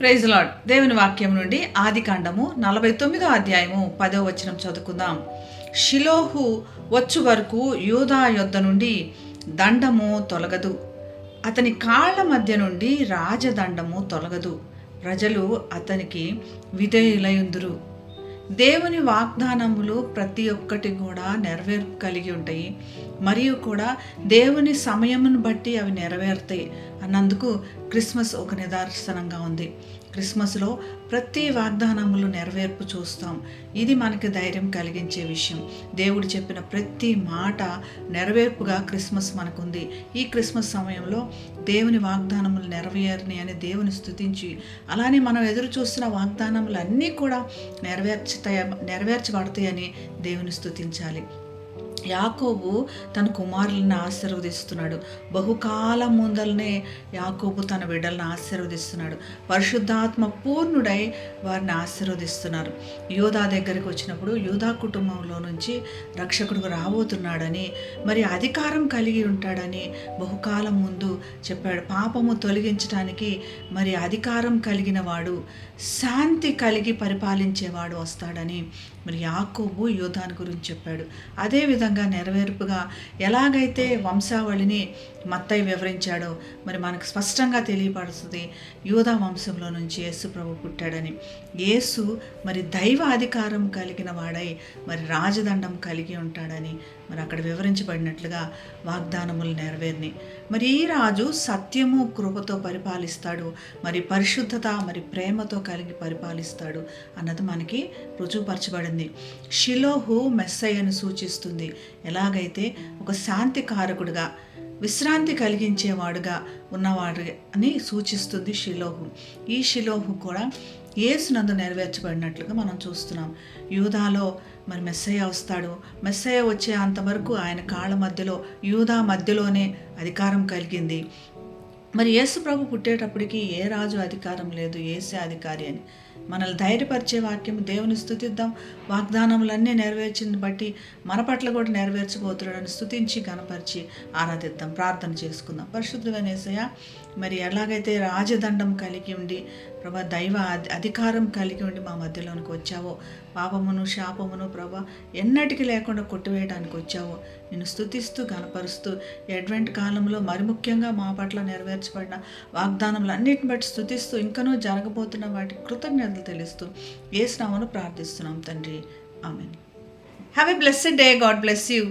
Praise lord దేవుని వాక్యం నుండి ఆది కాండము నలభై తొమ్మిదో అధ్యాయము పదో వచనం చదువుకుందాం. షిలోహు వచ్చు వరకు యూదా యొద్ద నుండి దండము తొలగదు. అతని కాళ్ళ మధ్య నుండి రాజదండము తొలగదు. ప్రజలు అతనికి విధేయులయుందురు. దేవుని వాగ్దానములు ప్రతి ఒక్కటి కూడా నెరవేర్పు కలిగి ఉంటాయి. మరియు కూడా దేవుని సమయమును బట్టి అవి నెరవేరుతాయి. అన్నందుకు క్రిస్మస్ ఒక నిదర్శనంగా ఉంది. క్రిస్మస్లో ప్రతి వాగ్దానములు నెరవేర్పు చూస్తాం. ఇది మనకి ధైర్యం కలిగించే విషయం. దేవుడు చెప్పిన ప్రతి మాట నెరవేర్పుగా క్రిస్మస్ మనకుంది. ఈ క్రిస్మస్ సమయంలో దేవుని వాగ్దానములు నెరవేరని అని దేవుని స్థుతించి అలానే మనం ఎదురు చూస్తున్న వాగ్దానములు అన్నీ కూడా నెరవేర్చుతాయ నెరవేర్చబడతాయని దేవుని స్థుతించాలి. యాకోబు తన కుమారులను ఆశీర్వదిస్తున్నాడు. బహుకాలం ముందలనే యాకోబు తన బిడ్డలను ఆశీర్వదిస్తున్నాడు. పరిశుద్ధాత్మ పూర్ణుడై వారిని ఆశీర్వదిస్తున్నారు. యోధా దగ్గరికి వచ్చినప్పుడు యోధా కుటుంబంలో నుంచి రక్షకుడు రాబోతున్నాడని మరి అధికారం కలిగి ఉంటాడని బహుకాలం ముందు చెప్పాడు. పాపము తొలగించడానికి మరి అధికారం కలిగిన వాడు శాంతి కలిగి పరిపాలించేవాడు వస్తాడని మరి యాకోబు యోధాని గురించి చెప్పాడు. అదేవిధంగా నెరవేర్పుగా ఎలాగైతే వంశావళిని మత్తయ్య వివరించాడో మరి మనకు స్పష్టంగా తెలియపడుతుంది యోధా వంశంలో నుంచి యేసు ప్రభు పుట్టాడని. యేసు మరి దైవ అధికారం కలిగిన వాడై మరి రాజదండం కలిగి ఉంటాడని మరి అక్కడ వివరించబడినట్లుగా వాగ్దానములు నెరవేరినాయి. మరి ఈ రాజు సత్యము కృపతో పరిపాలిస్తాడు. మరి పరిశుద్ధత మరి ప్రేమతో కలిగి పరిపాలిస్తాడు అన్నది మనకి రుజువుపరచబడింది. షిలోహు మెస్సయ్యను సూచిస్తుంది. ఎలాగైతే ఒక శాంతి కారకుడుగా విశ్రాంతి కలిగించేవాడుగా ఉన్నవాడు అని సూచిస్తుంది షిలోహు. ఈ షిలోహు కూడా ఏసునందు నెరవేర్చబడినట్లుగా మనం చూస్తున్నాం. యూదాలో మరి మెస్సయ్య వస్తాడు. మెస్సయ్య వచ్చే అంతవరకు ఆయన కాళ్ళ మధ్యలో యూదా మధ్యలోనే అధికారం కలిగింది. మరి యేసు ప్రభు పుట్టేటప్పటికి ఏ రాజు అధికారం లేదు? ఏసే అధికారి అని. మనల్ని ధైర్యపరిచే వాక్యం దేవుని స్థుతిద్దాం. వాగ్దానములన్నీ నెరవేర్చింది బట్టి మన పట్ల కూడా నెరవేర్చబోతున్నాడని స్థుతించి కనపరిచి ఆరాధిద్దాం. ప్రార్థన చేసుకుందాం. పరిశుద్ధమైన యేసయ్య మరి ఎలాగైతే రాజదండం కలిగి ఉండి ప్రభా దైవ అధి- అధికారం కలిగి ఉండి మా మధ్యలోనికి వచ్చావో పాపమును శాపమును ప్రభా ఎన్నటికి లేకుండా కొట్టివేయడానికి వచ్చావో నేను స్థుతిస్తూ కనపరుస్తూ అడ్వెంట్ కాలంలో మరి ముఖ్యంగా మా పట్ల నెరవేర్చబడిన వాగ్దానములు అన్నిటిని బట్టి స్థుతిస్తూ ఇంకనూ జరగబోతున్న వాటి కృతజ్ఞత కృతజ్ఞతలు తెలుస్తూ ఏ స్నామను ప్రార్థిస్తున్నాం తండ్రి. ఆమె have a blessed day God bless you